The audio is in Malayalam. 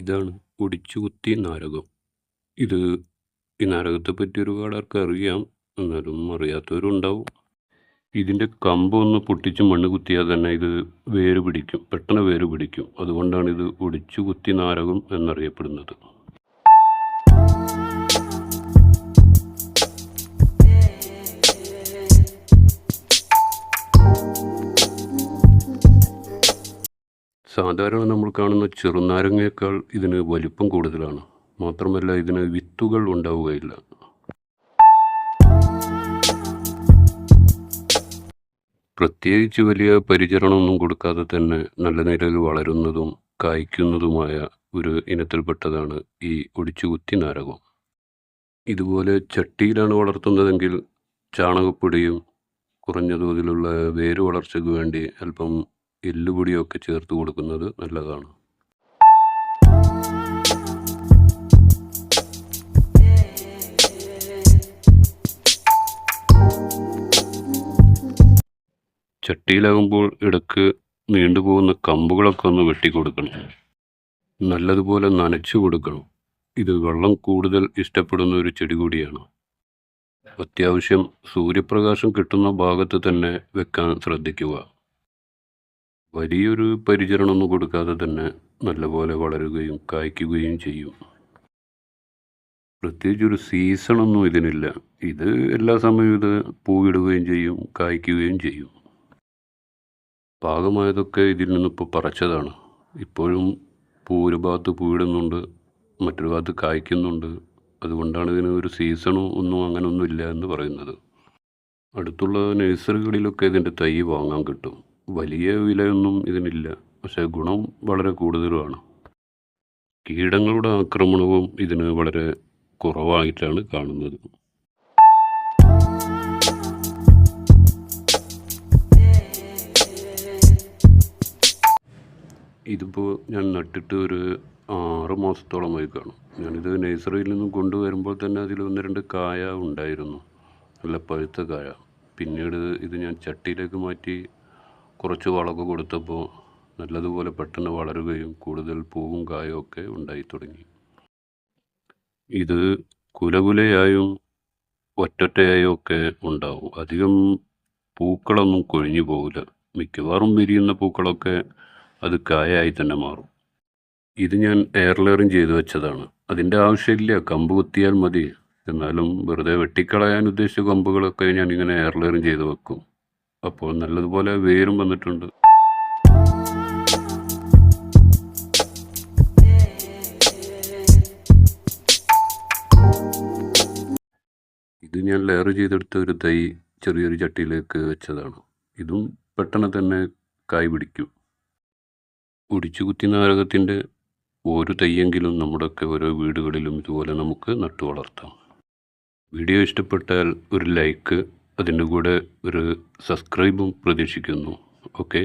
ഇതാണ് ഒടിച്ചുകുത്തി നാരകം. ഇത് ഈ നാരകത്തെ പറ്റി ഒരുപാട് ആർക്ക് അറിയാം. എന്നാലും അറിയാത്തവരുണ്ടാവും ഇതിന്റെ കമ്പ് ഒന്ന് പൊട്ടിച്ച് മണ്ണ് കുത്തിയാൽ തന്നെ ഇത് വേര് പിടിക്കും. പെട്ടെന്ന് വേര് പിടിക്കും. അതുകൊണ്ടാണ് ഇത് ഒടിച്ചു കുത്തി നാരകം എന്നറിയപ്പെടുന്നത്. സാധാരണ നമ്മൾ കാണുന്ന ചെറുനാരങ്ങയേക്കാൾ ഇതിന് വലിപ്പം കൂടുതലാണ്. മാത്രമല്ല ഇതിന് വിത്തുകൾ ഉണ്ടാവുകയില്ല. പ്രത്യേകിച്ച് വലിയ പരിചരണമൊന്നും കൊടുക്കാതെ തന്നെ നല്ല നിലയിൽ വളരുന്നതും കായ്ക്കുന്നതുമായ ഒരു ഇനത്തിൽപ്പെട്ടതാണ് ഈ ഒടിച്ചുകുത്തി നാരകം. ഇതുപോലെ ചട്ടിയിലാണ് വളർത്തുന്നതെങ്കിൽ ചാണകപ്പൊടിയും കുറഞ്ഞ തോതിലുള്ള വേര് വളർച്ചയ്ക്ക് വേണ്ടി അല്പം എല്ലുപൊടിയൊക്കെ ചേർത്ത് കൊടുക്കുന്നത് നല്ലതാണ്. ചട്ടിയിലാകുമ്പോൾ ഇടയ്ക്ക് നീണ്ടുപോകുന്ന കമ്പുകളൊക്കെ ഒന്ന് വെട്ടിക്കൊടുക്കണം. നല്ലതുപോലെ നനച്ചു കൊടുക്കണം. ഇത് വെള്ളം കൂടുതൽ ഇഷ്ടപ്പെടുന്ന ഒരു ചെടി കൂടിയാണ്. അത്യാവശ്യം സൂര്യപ്രകാശം കിട്ടുന്ന ഭാഗത്ത് തന്നെ വെക്കാൻ ശ്രദ്ധിക്കുക. വലിയൊരു പരിചരണമൊന്നും കൊടുക്കാതെ തന്നെ നല്ലപോലെ വളരുകയും കായ്ക്കുകയും ചെയ്യും. പ്രത്യേകിച്ച് ഒരു സീസണൊന്നും ഇതിനില്ല. ഇത് എല്ലാ സമയവും ഇത് പൂവിടുകയും ചെയ്യും കായ്ക്കുകയും ചെയ്യും. പാകമായതൊക്കെ ഇതിൽ നിന്നിപ്പോൾ പറിച്ചതാണ്. ഇപ്പോഴും പൂ ഒരു ഭാഗത്ത് പൂവിടുന്നുണ്ട്. മറ്റൊരു ഭാഗത്ത് കായ്ക്കുന്നുണ്ട്. അതുകൊണ്ടാണ് ഇതിന് ഒരു സീസണോ ഒന്നും അങ്ങനെയൊന്നും ഇല്ല എന്ന് പറയുന്നത്. അടുത്തുള്ള നഴ്സറികളിലൊക്കെ ഇതിന്റെ തൈ വാങ്ങാൻ കിട്ടും. വലിയ വിലയൊന്നും ഇതിനില്ല. പക്ഷേ ഗുണം വളരെ കൂടുതലുമാണ്. കീടങ്ങളുടെ ആക്രമണവും ഇതിന് വളരെ കുറവായിട്ടാണ് കാണുന്നത്. ഇതിപ്പോൾ ഞാൻ നട്ടിട്ട് ഒരു ആറ് മാസത്തോളമായി കാണും. ഞാനിത് നഴ്സറിയിൽ നിന്ന് കൊണ്ടുവരുമ്പോൾ തന്നെ അതിൽ ഒന്ന് രണ്ട് കായ ഉണ്ടായിരുന്നു. നല്ല പഴുത്ത കായ. പിന്നീട് ഇത് ഞാൻ ചട്ടിയിലേക്ക് മാറ്റി കുറച്ച് വളമൊക്കെ കൊടുത്തപ്പോൾ നല്ലതുപോലെ പെട്ടെന്ന് വളരുകയും കൂടുതൽ പൂവും കായും ഒക്കെ ഉണ്ടായി തുടങ്ങി. ഇത് കുലകുലയായും ഒറ്റൊറ്റയായും ഒക്കെ ഉണ്ടാവും. അധികം പൂക്കളൊന്നും കൊഴിഞ്ഞു പോകില്ല. മിക്കവാറും വിരിയുന്ന പൂക്കളൊക്കെ അത് കായായി തന്നെ മാറും. ഇത് ഞാൻ എയർലെയറും ചെയ്തു വെച്ചതാണ്. അതിന്റെ ആവശ്യമില്ല. കമ്പ് കുത്തിയാൽ മതി. എന്നാലും വെറുതെ വെട്ടിക്കളയാൻ ഉദ്ദേശിച്ച കമ്പുകളൊക്കെ ഞാൻ ഇങ്ങനെ എയർലെയറും ചെയ്ത് വെക്കും. അപ്പോൾ നല്ലതുപോലെ വേരും വന്നിട്ടുണ്ട്. ഇത് ഞാൻ ലെയർ ചെയ്തെടുത്ത ഒരു തൈ ചെറിയൊരു ചട്ടിയിലേക്ക് വെച്ചതാണ്. ഇതും പെട്ടെന്ന് തന്നെ കായ് പിടിക്കും. ഒടിച്ചു കുത്തി നാരകത്തിന്റെ ഒരു തൈയെങ്കിലും നമ്മുടെയൊക്കെ ഓരോ വീടുകളിലും ഇതുപോലെ നമുക്ക് നട്ടു വളർത്താം. വീഡിയോ ഇഷ്ടപ്പെട്ടാൽ ഒരു ലൈക്ക് അതിന്റെ കൂടെ ഒരു സബ്സ്ക്രൈബും പ്രതീക്ഷിക്കുന്നു. ഓക്കേ.